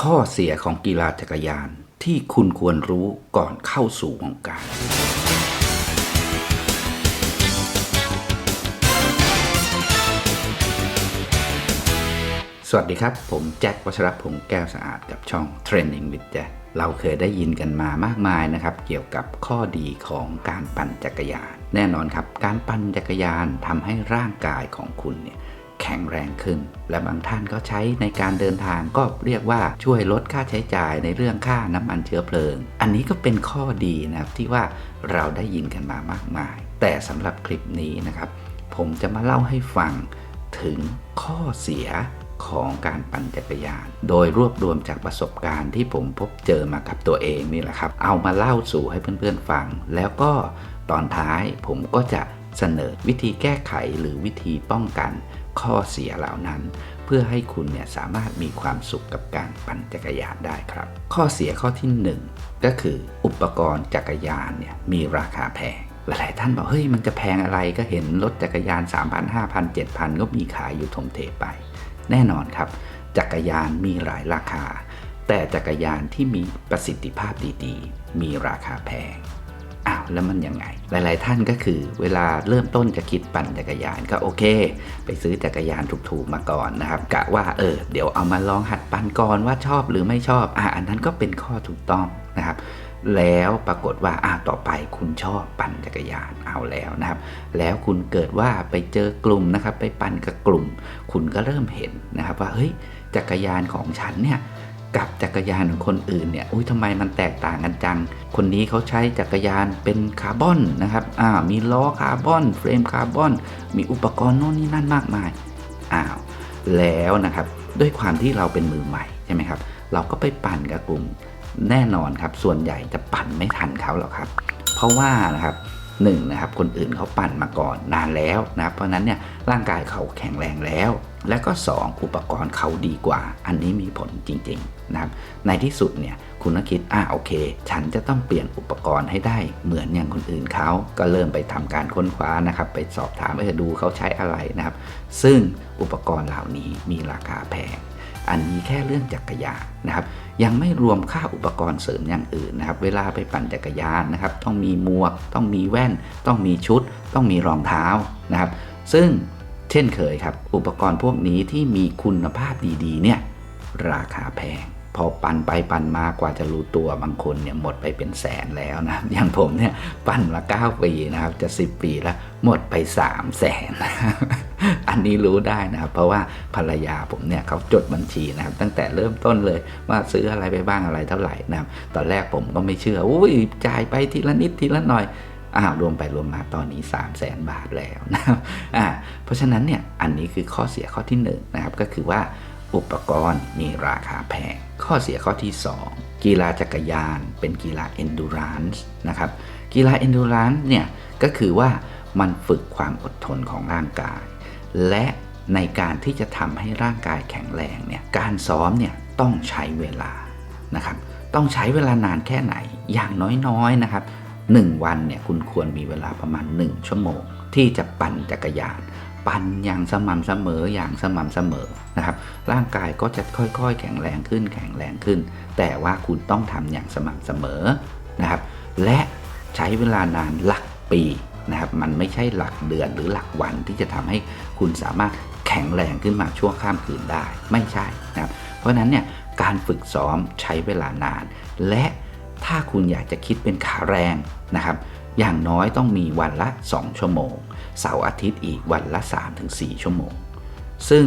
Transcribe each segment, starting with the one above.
ข้อเสียของกีฬาจักรยานที่คุณควรรู้ก่อนเข้าสู่วงการ สวัสดีครับ ผมแจ็ควัชรพงษ์แก้วสะอาดกับช่อง Training with Jack เราเคยได้ยินกันมามากมายนะครับ เกี่ยวกับข้อดีของการปั่นจักรยาน แน่นอนครับ การปั่นจักรยานทำให้ร่างกายของคุณเนี่ย แข็งแรงขึ้น และบางท่านก็ใช้ในการเดินทางก็เรียกว่าช่วยลดค่าใช้จ่ายในเรื่องค่าน้ำมันเชื้อเพลิง อันนี้ก็เป็นข้อดีนะครับที่ว่าเราได้ยินกันมามากมาย แต่สำหรับคลิปนี้นะครับ ผมจะมาเล่าให้ฟังถึงข้อเสียของการปั่นจักรยาน โดยรวบรวมจากประสบการณ์ที่ผมพบเจอมากับตัวเองนี่แหละครับ เอามาเล่าสู่ให้เพื่อนๆฟัง แล้วก็ตอนท้ายผมก็จะ เสนอวิธีแก้ไขหรือวิธีป้องกันข้อเสียเหล่านั้น เพื่อให้คุณเนี่ยสามารถมีความสุขกับการปั่นจักรยานได้ครับ ข้อเสียข้อที่ 1 ก็คืออุปกรณ์จักรยานเนี่ยมีราคาแพงหลายๆท่านบอกเฮ้ยมันจะแพงอะไรก็เห็นรถจักรยาน 3,000 5,000 7,000 ก็มีขายอยู่ทมเทไป แน่นอนครับ จักรยานมีหลายราคา แต่จักรยานที่มีประสิทธิภาพดีๆ มีราคาแพง อ้าวแล้วมันยังไง หลาย ๆ ท่านก็คือเวลาเริ่มต้นจะคิดปั่นจักรยานก็โอเค ไปซื้อจักรยานถูก ๆ มาก่อนนะครับกะว่าเออเดี๋ยวเอามาลองหัดปั่นก่อนว่าชอบหรือไม่ชอบอะอันนั้นก็เป็นข้อถูกต้องนะครับแล้วปรากฏว่าอ่าต่อไปคุณชอบปั่นจักรยานเอาแล้วนะครับ แล้วคุณเกิดว่าไปเจอกลุ่มนะครับ ไปปั่นกับกลุ่ม คุณก็เริ่มเห็นนะครับว่าเฮ้ยจักรยานของฉันเนี่ย กับจักรยานของคนอื่นเนี่ยอุ้ยทำไมมันแตกต่างกันจัง คนนี้เขาใช้จักรยานเป็นคาร์บอนนะครับอ่ามีล้อคาร์บอนเฟรมคาร์บอน มีอุปกรณ์โน่นนี่นั่นมากมายอ้าวแล้วนะครับด้วยความที่เราเป็นมือใหม่ใช่ไหมครับ เราก็ไปปั่นกับกลุ่มแน่นอนครับ ส่วนใหญ่จะปั่นไม่ทันเขาหรอกครับ เพราะว่านะครับ หนึ่งนะครับคนอื่นเขาปั่นมาก่อนนานแล้วนะครับเพราะนั้นเนี่ยร่างกายเขาแข็งแรงแล้ว และก็ 2 อุปกรณ์เขาดีกว่า อันนี้มีผลจริงๆนะครับในที่สุดเนี่ยคุณก็คิดอ่าโอเค ฉันจะต้องเปลี่ยนอุปกรณ์ให้ได้เหมือนอย่างคนอื่นเขาก็เริ่มไปทำการค้นคว้านะครับ ไปสอบถามไปดูเขาใช้อะไรนะครับ ซึ่งอุปกรณ์เหล่านี้มีราคาแพง อันนี้แค่เรื่องจักรยานนะครับ ยังไม่รวมค่าอุปกรณ์เสริมอย่างอื่นนะครับ เวลาไปปั่นจักรยานนะครับ ต้องมีหมวก ต้องมีแว่น ต้องมีชุด ต้องมีรองเท้านะครับ ซึ่งเช่นเคยครับ อุปกรณ์พวกนี้ที่มีคุณภาพดีๆเนี่ยราคาแพงพอปั่นไปปั่นมากว่าจะรู้ตัวบางคนเนี่ยหมดไปเป็นแสนแล้วนะอย่างผมเนี่ยปั่นมา 9 ปีนะครับ จะ 10 ปีแล้ว หมดไป 3 0 0แสน อันนี้รู้ได้นะครับ เพราะว่าภรรยาผมเนี่ยเขาจดบัญชีนะครับ ตั้งแต่เริ่มต้นเลยว่าซื้ออะไรไปบ้างอะไรเท่าไหร่นะครับ ตอนแรกผมก็ไม่เชื่ออุ้ยจ่ายไปทีละนิดทีละหน่อยอ้าวรวมไปรวมมาตอนนี้ 3 0 0แสนบาทแล้วนะครับอ่าเพราะฉะนั้นเนี่ยอันนี้คือข้อเสียข้อที่1นงนะครับก็คือว่าอุปกรณ์มีราคาแพง ข้อเสียข้อที่ 2 กีฬาจักรยานเป็นกีฬา endurance นะครับกีฬา endurance เนี่ยก็คือว่ามันฝึกความอดทนของร่างกาย และในการที่จะทำให้ร่างกายแข็งแรงเนี่ยการซ้อมเนี่ยต้องใช้เวลานะครับต้องใช้เวลานานแค่ไหนอย่างน้อยๆนะครับ1วันเนี่ยคุณควรมีเวลาประมาณ 1 ชั่วโมง ที่จะปั่นจักรยาน ปั่นอย่างสม่ำเสมออย่างสม่ำเสมอนะครับร่างกายก็จะค่อยๆ แข็งแรงขึ้น แข็งแรงขึ้น แต่ว่าคุณต้องทำอย่างสม่ำเสมอนะครับและใช้เวลานานหลักปี นะครับมันไม่ใช่หลักเดือนหรือหลักวันที่จะทำให้คุณสามารถแข็งแรงขึ้นมาชั่วข้ามคืนได้ ไม่ใช่นะครับ เพราะฉะนั้นเนี่ยการฝึกซ้อมใช้เวลานาน และถ้าคุณอยากจะคิดเป็นขาแรงนะครับ อย่างน้อยต้องมีวันละ 2 ชั่วโมง เสาร์อาทิตย์อีกวันละ 3-4 ชั่วโมง ซึ่ง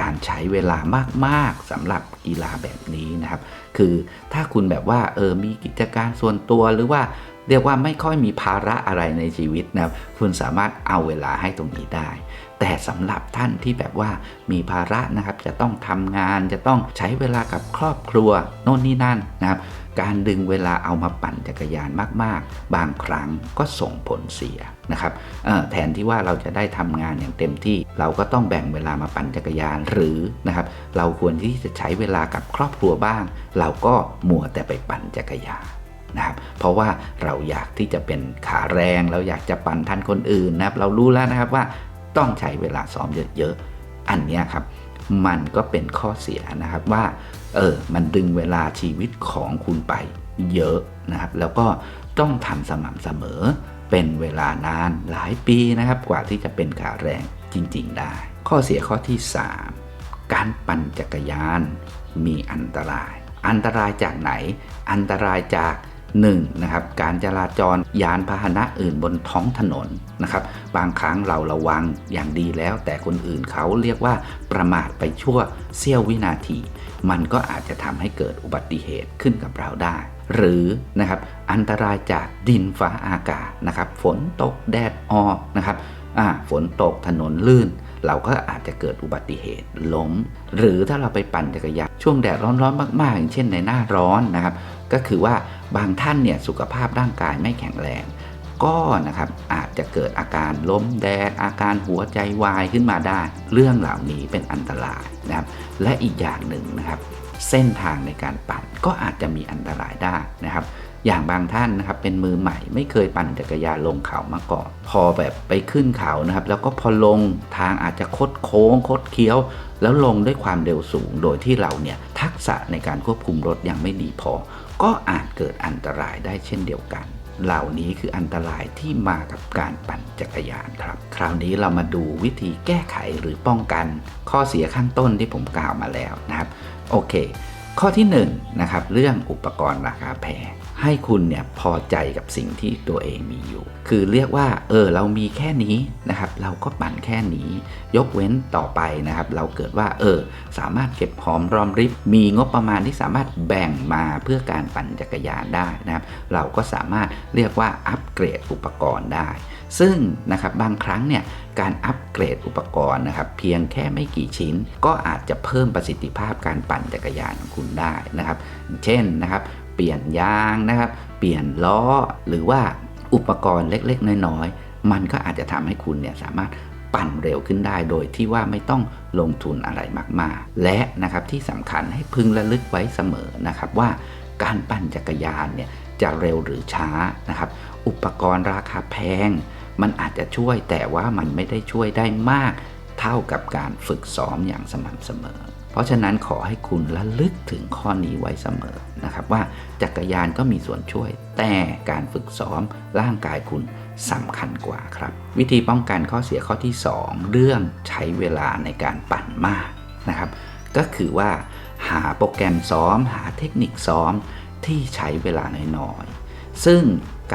การใช้เวลามากๆสำหรับกีฬาแบบนี้นะครับ คือถ้าคุณแบบว่าเออมีกิจการส่วนตัวหรือว่า เรียกว่าไม่ค่อยมีภาระอะไรในชีวิตนะครับคุณสามารถเอาเวลาให้ตรงนี้ได้ แต่สำหรับท่านที่แบบว่ามีภาระนะครับจะต้องทำงานจะต้องใช้เวลากับครอบครัวโน่นนี่นั่นนะครับการดึงเวลาเอามาปั่นจักรยานมาก ๆ บางครั้งก็ส่งผลเสียนะครับแทนที่ว่าเราจะได้ทำงานอย่างเต็มที่ เราก็ต้องแบ่งเวลามาปั่นจักรยานหรือนะครับ เราควรที่จะใช้เวลากับครอบครัวบ้าง เราก็มัวแต่ไปปั่นจักรยาน นะครับเพราะว่าเราอยากที่จะเป็นขาแรง เราอยากจะปั่นทันคนอื่นนะครับ เรารู้แล้วนะครับว่าต้องใช้เวลาซ้อมเยอะๆ อันนี้ครับ มันก็เป็นข้อเสียนะครับว่าเออมันดึงเวลาชีวิตของคุณไปเยอะนะครับ แล้วก็ต้องทำสม่ำเสมอ เป็นเวลานานหลายปีนะครับ กว่าที่จะเป็นขาแรงจริง ๆ ได้ ข้อเสียข้อที่ 3 การปั่นจักรยานมีอันตราย อันตรายจากไหน อันตรายจาก 1. นะครับการจราจรยานพาหนะอื่นบนท้องถนนนะครับบางครั้งเราระวังอย่างดีแล้ว แต่คนอื่นเขาเรียกว่าประมาทไปชั่วเสี้ยววินาที มันก็อาจจะทำให้เกิดอุบัติเหตุขึ้นกับเราได้ หรือนะครับอันตรายจากดินฟ้าอากาศนะครับฝนตกแดดออกนะครับฝนตกถนนลื่น เราก็อาจจะเกิดอุบัติเหตุล้ม หรือถ้าเราไปปั่นจักรยานช่วงแดดร้อนๆมากๆ อย่างเช่นในหน้าร้อนนะครับ ก็คือว่าบางท่านเนี่ยสุขภาพร่างกายไม่แข็งแรง ก็นะครับอาจจะเกิดอาการล้มแดดอาการหัวใจวายขึ้นมาได้ เรื่องเหล่านี้เป็นอันตรายนะครับ และอีกอย่างหนึ่งนะครับ เส้นทางในการปั่นก็อาจจะมีอันตรายได้นะครับ อย่างบางท่านนะครับเป็นมือใหม่ไม่เคยปั่นจักรยานลงเขามาก่อน พอแบบไปขึ้นเขานะครับ แล้วก็พอลงทางอาจจะคดโค้งคดเคี้ยว แล้วลงด้วยความเร็วสูง โดยที่เราเนี่ยทักษะในการควบคุมรถยังไม่ดีพอ ก็อาจเกิดอันตรายได้เช่นเดียวกัน เหล่านี้คืออันตรายที่มากับการปั่นจักรยานครับ คราวนี้เรามาดูวิธีแก้ไขหรือป้องกัน ข้อเสียข้างต้นที่ผมกล่าวมาแล้วนะครับ โอเค ข้อที่1นงนะครับเรื่องอุปกรณ์ราคาแพง ให้คุณเนี่ยพอใจกับสิ่งที่ตัวเองมีอยู่ คือเรียกว่า เออ เรามีแค่นี้นะครับ เราก็ปั่นแค่นี้ ยกเว้นต่อไปนะครับ เราเกิดว่า เออ สามารถเก็บหอมรอมริบ มีงบประมาณที่สามารถแบ่งมาเพื่อการปั่นจักรยานได้นะครับ เราก็สามารถเรียกว่าอัปเกรดอุปกรณ์ได้ ซึ่งนะครับบางครั้งเนี่ยการอัปเกรดอุปกรณ์นะครับ เพียงแค่ไม่กี่ชิ้น ก็อาจจะเพิ่มประสิทธิภาพการปั่นจักรยานของคุณได้นะครับ เช่นนะครับ เปลี่ยนยางนะครับ เปลี่ยนล้อหรือว่าอุปกรณ์เล็กๆ น้อยๆ มันก็อาจจะทำให้คุณเนี่ยสามารถปั่นเร็วขึ้นได้โดยที่ว่าไม่ต้องลงทุนอะไรมากๆ และนะครับที่สำคัญให้พึงระลึกไว้เสมอนะครับว่าการปั่นจักรยานเนี่ยจะเร็วหรือช้านะครับ อุปกรณ์ราคาแพง มันอาจจะช่วยแต่ว่ามันไม่ได้ช่วยได้มาก เท่ากับการฝึกซ้อมอย่างสม่ำเสมอ เพราะฉะนั้นขอให้คุณระลึกถึงข้อนี้ไว้เสมอนะครับว่าจักรยานก็มีส่วนช่วย แต่การฝึกซ้อมร่างกายคุณสำคัญกว่าครับ วิธีป้องกันข้อเสียข้อที่ 2 เรื่องใช้เวลาในการปั่นมากนะครับ ก็คือว่าหาโปรแกรมซ้อม หาเทคนิคซ้อมที่ใช้เวลาน้อยๆ ซึ่ง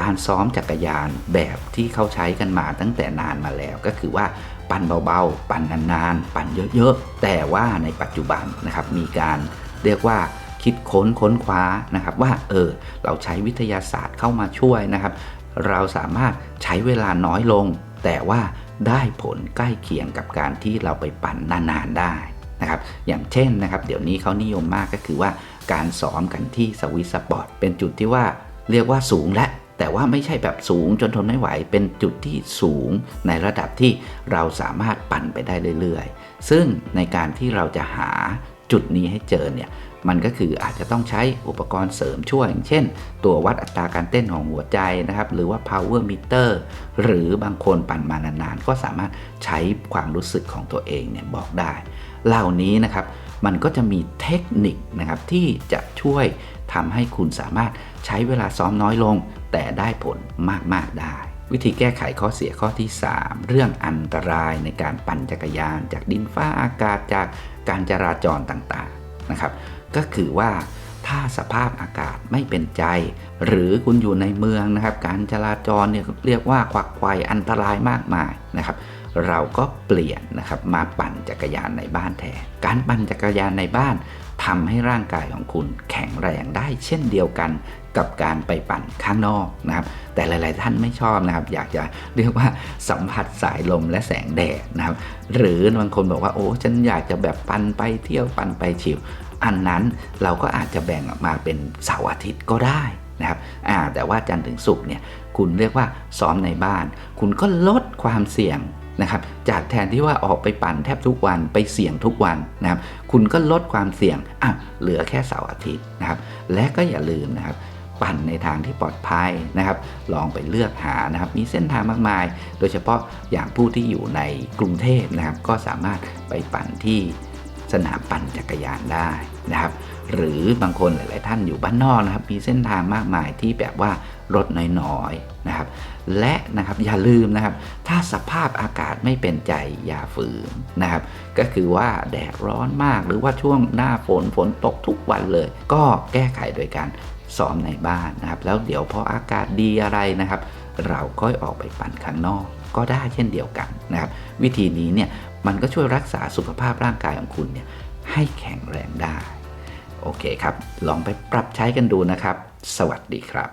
การซ้อมจักรยานแบบที่เขาใช้กันมาตั้งแต่นานมาแล้วก็คือว่า ปั่นเบาๆ ปั่นนานๆ ปั่นเยอะๆ แต่ว่าในปัจจุบันนะครับมีการเรียกว่าคิดค้นค้นคว้านะครับว่าเออเราใช้วิทยาศาสตร์เข้ามาช่วยนะครับ เราสามารถใช้เวลาน้อยลง แต่ว่าได้ผลใกล้เคียงกับการที่เราไปปั่นนานๆได้นะครับอย่างเช่นนะครับ เดี๋ยวนี้เขานิยมมากก็คือว่าการซ้อมกันที่สวิสปอร์ตเป็นจุดที่ว่าเรียกว่าสูงและ แต่ว่าไม่ใช่แบบสูงจนทนไม่ไหว เป็นจุดที่สูงในระดับที่เราสามารถปั่นไปได้เรื่อยๆ ซึ่งในการที่เราจะหาจุดนี้ให้เจอเนี่ยมันก็คืออาจจะต้องใช้อุปกรณ์เสริมช่วยอย่างเช่น ตัววัดอัตราการเต้นของหัวใจนะครับ หรือว่า power meter หรือบางคนปั่นมานานๆ ก็สามารถใช้ความรู้สึกของตัวเองเนี่ยบอกได้ เหล่านี้นะครับมันก็จะมีเทคนิคนะครับที่จะช่วยทำให้คุณสามารถใช้เวลาซ้อมน้อยลง แต่ได้ผลมาก ๆ ได้ วิธีแก้ไขข้อเสียข้อที่ 3 เรื่องอันตรายในการปั่นจักรยาน จากดินฟ้าอากาศจากการจราจรต่างๆนะครับ ก็คือว่าถ้าสภาพอากาศไม่เป็นใจ หรือคุณอยู่ในเมืองนะครับ การจราจรเนี่ยเรียกว่าควักไขวอันตรายมากมายนะครับ เราก็เปลี่ยนนะครับมาปั่นจักรยานในบ้านแทนการปั่นจักรยานในบ้านทำให้ร่างกายของคุณแข็งแรงได้เช่นเดียวกันกับการไปปั่นข้างนอกนะครับ แต่หลาย ๆ ท่านไม่ชอบนะครับ อยากจะเรียกว่าสัมผัสสายลมและแสงแดดนะครับ หรือบางคนบอกว่าโอ้ฉันอยากจะแบบปั่นไปเที่ยวปั่นไปชิลอันนั้นเราก็อาจจะแบ่งออกมาเป็นเสาร์อาทิตย์ก็ได้นะครับอ่าแต่ว่าจันทร์ถึงศุกร์เนี่ยคุณเรียกว่าซ้อมในบ้าน คุณก็ลดความเสี่ยง นะครับจากแทนที่ว่าออกไปปั่นแทบทุกวันไปเสี่ยงทุกวันนะครับคุณก็ลดความเสี่ยงอะเหลือแค่เสาร์อาทิตย์นะครับและก็อย่าลืมนะครับปั่นในทางที่ปลอดภัยนะครับ ลองไปเลือกหานะครับ มีเส้นทางมากมาย โดยเฉพาะอย่างผู้ที่อยู่ในกรุงเทพนะครับ ก็สามารถไปปั่นที่ สนามปั่นจักรยานได้นะครับ หรือบางคนหลาย ๆ ท่านอยู่บ้านนอกนะครับ มีเส้นทางมากมายที่แบบว่ารถน้อย ๆ นะครับ และนะครับอย่าลืมนะครับ ถ้าสภาพอากาศไม่เป็นใจอย่าฝืนนะครับ ก็คือว่าแดดร้อนมากหรือว่าช่วงหน้าฝนฝนตกทุกวันเลย ก็แก้ไขโดยการซ้อมในบ้านนะครับ แล้วเดี๋ยวพออากาศดีอะไรนะครับ เราก็ออกไปปั่นข้างนอกก็ได้เช่นเดียวกันนะครับ วิธีนี้เนี่ย มันก็ช่วยรักษาสุขภาพร่างกายของคุณเนี่ยให้แข็งแรงได้ โอเคครับ ลองไปปรับใช้กันดูนะครับ สวัสดีครับ